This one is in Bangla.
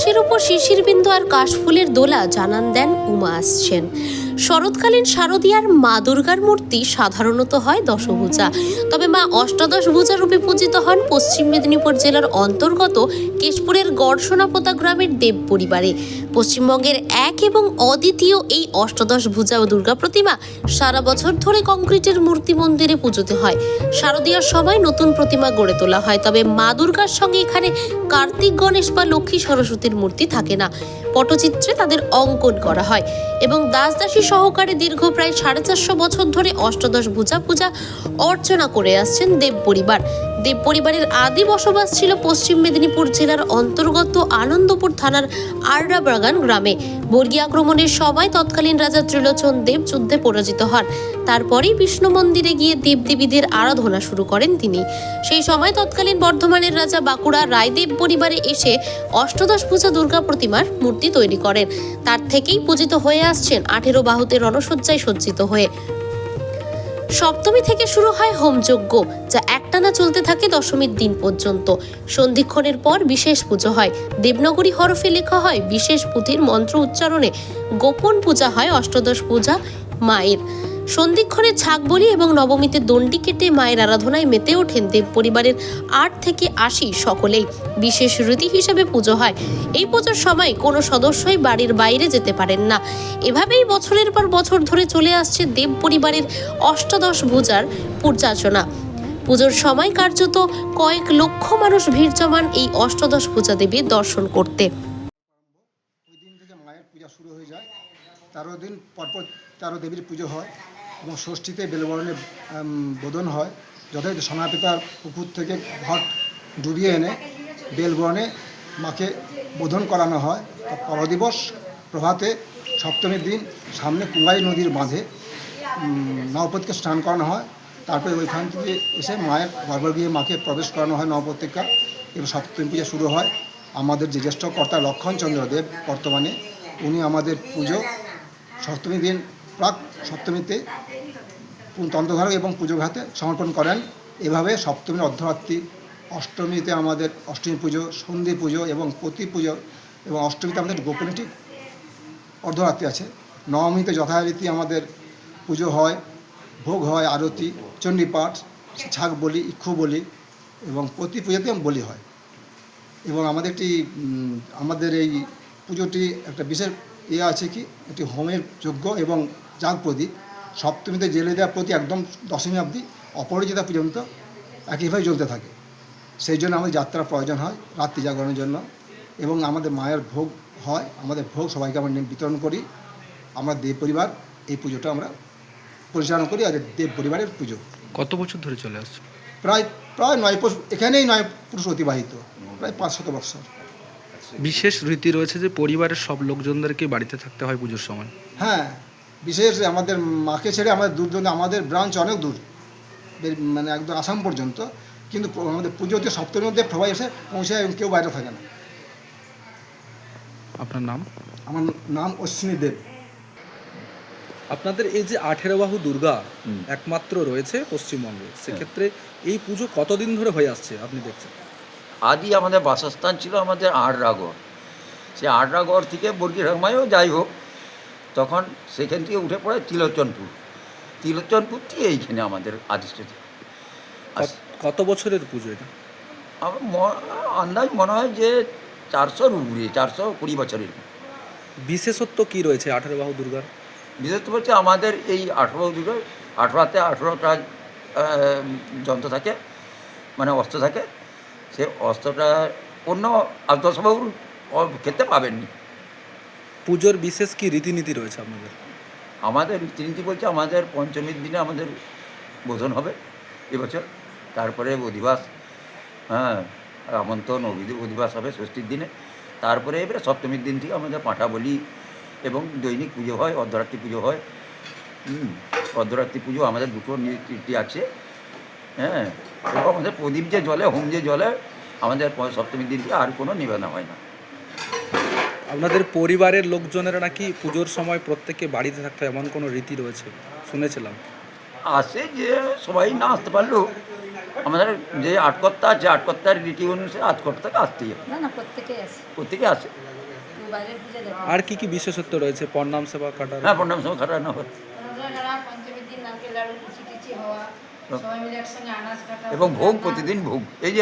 আকাশের উপর শিশির বিন্দু আর কাশফুলের দোলা জানান দেন উমা আসছেন। শরৎকালীন শারদীয়ার মা দুর্গার মূর্তি সাধারণত হয় দশভুজা। তবে মা অষ্টাদশ ভুজা রূপে পূজিত হন পশ্চিম মেদিনীপুর জেলার অন্তর্গত কেশপুরের গড়সোনাপোতা গ্রামের দেব পরিবারে। পশ্চিমবঙ্গের এক এবং অদ্বিতীয় এই অষ্টাদশ ভূজা ও দুর্গা প্রতিমা সারা বছর ধরে কংক্রিটের মূর্তি মন্দিরে পুজোতে হয়। শারদীয়ার সময় নতুন প্রতিমা গড়ে তোলা হয়, তবে মা দুর্গার সঙ্গে এখানে কার্তিক, গণেশ বা লক্ষ্মী সরস্বতীর মূর্তি থাকে না। পটচিত্রে তাদের অঙ্কন করা হয় এবং দাসদাসী সহকারে দীর্ঘ প্রায় সাড়ে চারশো বছর ধরে অষ্টাদশ ভূজা পূজা অর্চনা করে আসছেন দেব পরিবার। দেব পরিবারের আদি বসবাস ছিল পশ্চিম মেদিনীপুর জেলার অন্তর্গত আনন্দপুর থানার আররা বাগান গ্রামে। বর্গী আক্রমণের সময় তৎকালীন রাজা ত্রিলোচন দেব যুদ্ধে পরাজিত হন। তারপরেই বিষ্ণু মন্দিরে গিয়ে দেবদেবীদের আরাধনা শুরু করেন তিনি। সেই সময় তৎকালীন বর্ধমানের রাজা বাঁকুড়া রায়দেব পরিবারে এসে অষ্টদশ পূজা দুর্গা প্রতিমার মূর্তি তৈরি করেন। তার থেকেই পূজিত হয়ে আসছেন আঠেরো বাহুতে রণসজ্জায় সজ্জিত হয়ে। সপ্তমী থেকে শুরু হয় হোমযজ্ঞ যা একটানা চলতে থাকে দশমীর দিন পর্যন্ত। সন্ধিক্ষণের পর বিশেষ পুজো হয়। দেবনগরী হরফে লেখা হয় বিশেষ পুঁথির মন্ত্র উচ্চারণে। গোপন পূজা হয় অষ্টদশ পূজা মায়ের। সন্ধিক্ষণে ছাগ বলি এবং নবমীতে দণ্ডি কেটে মায়ের আরাধনায় মেতে ওঠেন দেব পরিবারের আট থেকে আশি সকলেই। বিশেষ রীতি হিসেবে পুজো হয়। এই পুজোর সময় কোনো সদস্যই বাড়ির বাইরে যেতে পারেন না। এভাবেই বছরের পর বছর ধরে চলে আসছে দেব পরিবারের অষ্টাদশ পূজার পূজার্চনা। পুজোর সময় কার্যত কয়েক লক্ষ মানুষ ভিড় জমান এই অষ্টাদশ পূজা দেবীর দর্শন করতে। ওই দিন থেকে মায়ের পূজা শুরু হয়ে যায়। তেরো দিন পরপর তেরো দেবীর পুজো হয়। এবং ষষ্ঠীতে বেলবরণে বোধন হয়। যথাযথ সোনাপিতার পুকুর থেকে ঘট ডুবিয়ে এনে বেলবরণে মাকে বোধন করানো হয়। পরদিবস প্রভাতে সপ্তমীর দিন সামনে কুঙ্গাই নদীর বাঁধে নবপতিকে স্নান করানো হয়। তারপরে ওইখান থেকে এসে মায়ের গর্ভগৃহে মাকে প্রবেশ করানো হয় নবপত্রিকা এবং সপ্তমী পূজা শুরু হয় আমাদের যে জ্যেষ্ঠ কর্তা লক্ষণচন্দ্র দেব বর্তমানে। উনি আমাদের পুজো সপ্তমী দিন প্রাক সপ্তমীতে তন্ত্রধারক এবং পুজো ঘাতে সমর্পণ করেন। এভাবে সপ্তমীর অর্ধরাত্রি, অষ্টমীতে আমাদের অষ্টমী পুজো, সন্ধি পুজো এবং প্রতি পুজো এবং অষ্টমীতে আমাদের গোপনীটি অর্ধরাত্রি আছে। নবমীতে যথারীতি আমাদের পুজো হয়, ভোগ হয়, আরতি, চণ্ডীপাঠ, ছাগ বলি, ইক্ষু বলি এবং প্রতি পুজোতে বলি হয়। এবং আমাদের একটি আমাদের এই পুজোটি একটা বিশেষ ইয়ে আছে কি, একটি হোমের যজ্ঞ এবং যাগ প্রদীপ সপ্তমীতে জেলে দেওয়া প্রতি একদম দশমী অবধি অপরাজিতা পর্যন্ত একইভাবে জ্বলতে থাকে। সেই জন্য আমাদের যাত্রার প্রয়োজন হয় রাত্রি জাগরণের জন্য এবং আমাদের মায়ের ভোগ হয় আমাদের ভোগ সবাইকে আমরা বিতরণ করি। আমরা দেব পরিবার এই পুজোটা আমরা পরিচালনা করি আর দেব পরিবারের পুজো। কত বছর ধরে চলে আসছে? প্রায় প্রায় নয় পুরুষ এখানেই নয় পুরুষ অতিবাহিত প্রায় পাঁচ শত বৎসর। বিশেষ রীতি রয়েছে যে পরিবারের সব লোকজনদেরকে বাড়িতে থাকতে হয় পুজোর সময়। হ্যাঁ বিশেষ আমাদের মাকে ছেড়ে আমাদের দূর দূর আমাদের ব্রাঞ্চ অনেক দূর মানে একদম আসাম পর্যন্ত। কিন্তু আমাদের পুজোতে সপ্তমীর মধ্যে সবাই এসে পৌঁছে এবং কেউ বাইরে থাকে না। আপনার নাম? আমার নাম অশ্বিনী দেব। আপনাদের এই যে আঠেরো বাহু দুর্গা একমাত্র রয়েছে পশ্চিমবঙ্গে সেক্ষেত্রে এই পুজো কতদিন ধরে হয়ে আসছে আপনি দেখছেন? আদি আমাদের বাসস্থান ছিল আমাদের আড়রাগড়। সেই আড়রাগড় থেকে বর্গি ঠাকুমায়ও যাই হোক তখন সেখান থেকে উঠে পড়ে তিলোচনপুর। তিলোচনপুর থেকে এইখানে আমাদের আদিষ্ঠিত কত- বছরের পুজো এটা? আমার আন্দাজ মনে হয় যে চারশোর উপরে চারশো কুড়ি বছরের। বিশেষত্ব কি রয়েছে আঠেরো বাহু দুর্গার? বিশেষত্ব হচ্ছে আমাদের এই আঠেরো দুটো আঠেরোতে আঠেরোটা যন্ত্র থাকে মানে অস্ত্র থাকে। সে অস্ত্রটা অন্য আত্মসভাগুলো খেতে পাবেননি। পুজোর বিশেষ কি রীতিনীতি রয়েছে আপনাদের? আমাদের রীতিনীতি বলছে আমাদের পঞ্চমীর দিনে আমাদের বোধন হবে এবছর। তারপরে অধিবাস হ্যাঁ আমন্ত্রণ অধিবাস হবে ষষ্ঠীর দিনে। তারপরে এবারে সপ্তমীর দিন থেকে আমাদের পাঁঠা বলি এবং দৈনিক পুজো হয়, অর্ধরাত্রি পুজো হয়। অর্ধরাত্রি পুজো আমাদের দুটো নীতি আছে। হ্যাঁ এবং আমাদের প্রদীপ যে জলে হোম যে জলে আমাদের সপ্তমীর দিন থেকে আর কোনো নিবেদন হয় না। আপনাদের পরিবারের লোকজনেরা নাকি পুজোর সময় প্রত্যেককে বাড়িতে থাকতে হয় এমন কোনো রীতি রয়েছে? শুনেছিলাম। আসে যে সবাই না আসতে পারলেও আমাদের যে আটকর্তা আছে আটকর্তার রীতি অনুসারে আটকর্তাকে আসতেই হবে না না প্রত্যেকে আসে। পুজো আর কি কি বিশেষত্ব রয়েছে? পর্নাম সেবা কাটার হ্যাঁ প্রণাম সময় খারাপ হয়। কাটা। এবং ভোগ প্রতিদিন ভোগ। এই যে